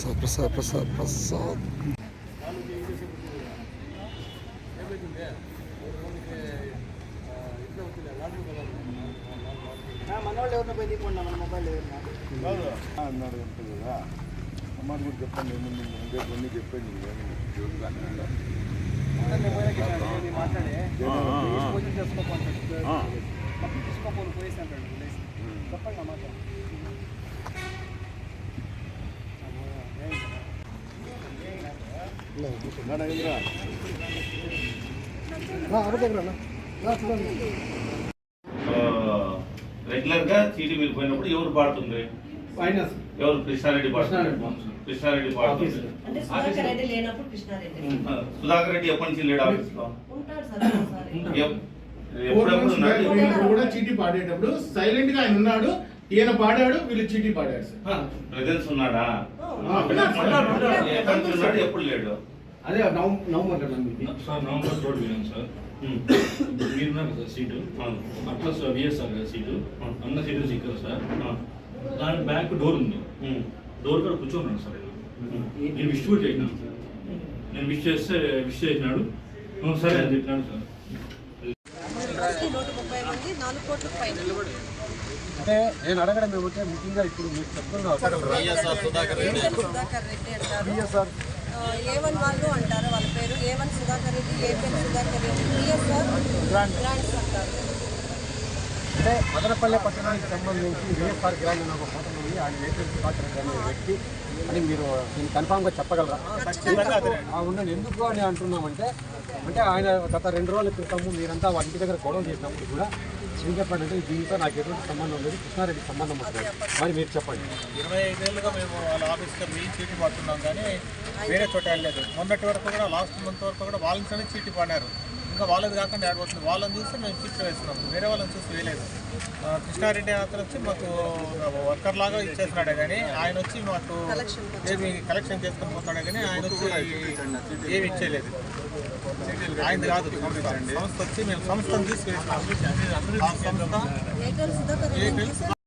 ప్రసాద్ ప్రసాద్ ప్రసాద్ ప్రసాద్ మనోళ్ళు ఎవరిని పోయి తీసుకోండి మన మొబైల్ అన్నాడు ఉంటుంది కదా అమ్మాయి కూడా చెప్పండి ఏముంది ముందే కొన్ని చెప్పండి మాట్లాడే పూజలు చేసుకోపోతాడు తీసుకోపోను పోయేసి అంటాడు చెప్పండి నా రెగ్యులర్గా చీటీ మీరు పోయినప్పుడు ఎవరు పాడుతుంది ఎవరు? కృష్ణారెడ్డి పాడుతుంది కృష్ణారెడ్డి పాడుతుంది అంటే సుధాకర్ రెడ్డి ఎప్పటి నుంచి లేడు ఆఫీస్లో ఎప్పుడెప్పుడు కూడా చీటీ పాడేటప్పుడు సైలెంట్గా ఆయన ఉన్నాడు. ఈయన పాడాడు వీళ్ళు చీటీ పాడాడు సార్. ప్రెజెన్స్ ఉన్నాడా? ఎప్పుడు లేడు? అదే నవం- నవంబర్ మీది? సార్ నవంబర్ రోడ్ విన్నాను సార్. మీరున్నారు సార్ సీటు. అట్లా సార్ విఎస్ఆర్ గారి సీటు? అన్న సీటు సిక్కర్ సార్. దాని బ్యాక్ డోర్ ఉంది. డోర్ కూడా కూర్చోన్నాను సార్ నేను. విష్ కూడా చేసినాను సార్ నేను విష్ చేస్తే విష్ చేసినాడు. "అవును సరే అని చెప్పినాడు సార్. నాలుగు కోట్ల పైన అంటే నేను అడగడం ఏమంటే ముఖ్యంగా ఇప్పుడు మీరు వన్ వాళ్ళు అంటారు వాళ్ళ పేరు. A one Sudhakar Reddy Sudhakar Reddy. BSR grands అంటారు. అంటే మదనపల్లె పట్టణానికి సంబంధించి వైఎస్ఆర్ గ్రాండ్ అనే ఒక పట్టణం ఉంది. ఆయన నేతృత్వ సుధాకర్ రెడ్డి అనే వ్యక్తి. అని మీరు దీన్ని కన్ఫామ్గా చెప్పగలరా? ఉండండి. ఎందుకు అని అంటున్నామంటే అంటే ఆయన గత రెండు రోజుల క్రితము మీరంతా వాళ్ళ ఇంటి దగ్గర గొడవ చేసినప్పుడు కూడా ఏం చెప్పండి దీంతో నాకు ఎటువంటి సంబంధం లేదు కృష్ణారెడ్డి సంబంధం ఉంటుంది మరి మీరు చెప్పండి. ఇరవై ఐదేళ్ళుగా మేము వాళ్ళ ఆఫీస్కి మీ చీటీ పడుతున్నాం కానీ వేరే చోట వెళ్ళలేదు. మొన్నటి వరకు కూడా లాస్ట్ మంత్ వరకు కూడా వాళ్ళని చీటీ పడినారు ఇంకా వాళ్ళది కాకుండా యాడ్ అవుతుంది. వాళ్ళని చూసి మేము చీటీ వేస్తున్నాం. వేరే వాళ్ళని చూసి వేయలేదు. కృష్ణారెడ్డి అతను వచ్చి మాకు వర్కర్ లాగా ఇచ్చేస్తున్నాడే కానీ ఆయన వచ్చి మాకు ఏమి కలెక్షన్ చేసుకొని పోతాడే కానీ ఆయన వచ్చి ఏమి ఇచ్చేయలేదు. ఆయన కాదు. సంస్థ. వచ్చి మేము సంస్థను తీసి వేసినాం ఆ సంస్థ